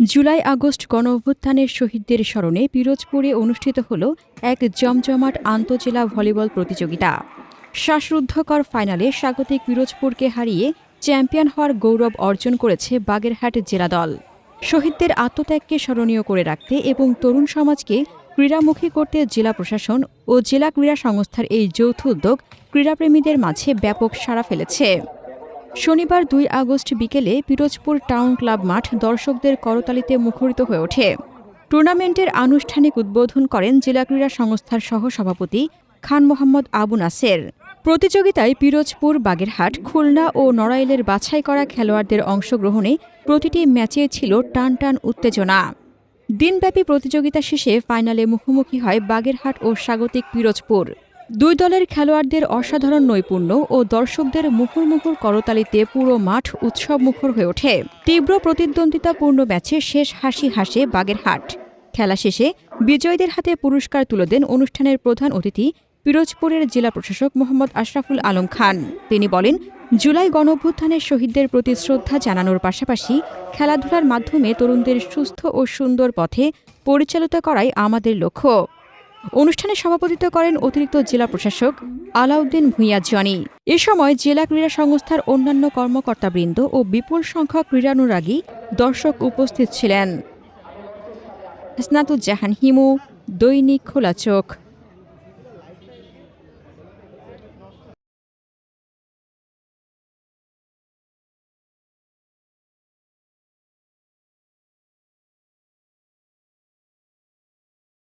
July August গণ অভ্যুত্থানের শহীদদের স্মরণে পিরোজপুরে অনুষ্ঠিত হল এক জমজমাট আন্তজেলা ভলিবল প্রতিযোগিতা। শ্বাসরুদ্ধকর ফাইনালে স্বাগতিক পিরোজপুরকে হারিয়ে চ্যাম্পিয়ন হওয়ার গৌরব অর্জন করেছে বাগেরহাট জেলা দল। শহীদদের আত্মত্যাগকে স্মরণীয় করে রাখতে এবং তরুণ সমাজকে ক্রীড়ামুখী করতে জেলা প্রশাসন ও জেলা ক্রীড়া সংস্থার এই যৌথ উদ্যোগ ক্রীড়াপ্রেমীদের মাঝে ব্যাপক সাড়া ফেলেছে। শনিবার দুই আগস্ট বিকেলে পিরোজপুর টাউন ক্লাব মাঠ দর্শকদের করতালিতে মুখরিত হয়ে ওঠে। টুর্নামেন্টের আনুষ্ঠানিক উদ্বোধন করেন জেলা ক্রীড়া সংস্থার সহ সভাপতি খান মোহাম্মদ আবু নাসের। প্রতিযোগিতায় পিরোজপুর, বাগেরহাট, খুলনা ও নড়াইলের বাছাই করা খেলোয়াড়দের অংশগ্রহণে প্রতিটি ম্যাচে ছিল টান টান উত্তেজনা। দিনব্যাপী প্রতিযোগিতা শেষে ফাইনালে মুখোমুখি হয় বাগেরহাট ও স্বাগতিক পিরোজপুর। দুই দলের খেলোয়াড়দের অসাধারণ নৈপুণ্য ও দর্শকদের মুহুর মুহুর করতালিতে পুরো মাঠ উৎসব মুখর হয়ে ওঠে। তীব্র প্রতিদ্বন্দ্বিতাপূর্ণ ম্যাচে শেষ হাসি হাসে বাগেরহাট। খেলা শেষে বিজয়ীদের হাতে পুরস্কার তুলে দেন অনুষ্ঠানের প্রধান অতিথি পিরোজপুরের জেলা প্রশাসক মোহাম্মদ আশরাফুল আলম খান। তিনি বলেন, জুলাই গণঅভ্যুত্থানের শহীদদের প্রতি শ্রদ্ধা জানানোর পাশাপাশি খেলাধুলার মাধ্যমে তরুণদের সুস্থ ও সুন্দর পথে পরিচালিত করাই আমাদের লক্ষ্য। অনুষ্ঠানে সভাপতিত্ব করেন অতিরিক্ত জেলা প্রশাসক আলাউদ্দিন ভূঁইয়া জনি। এ সময় জেলা ক্রীড়া সংস্থার অন্যান্য কর্মকর্তাবৃন্দ ও বিপুল সংখ্যক ক্রীড়ানুরাগী দর্শক উপস্থিত ছিলেন। স্নাতুজ্জাহান হিমু, দৈনিক খোলা চোখ।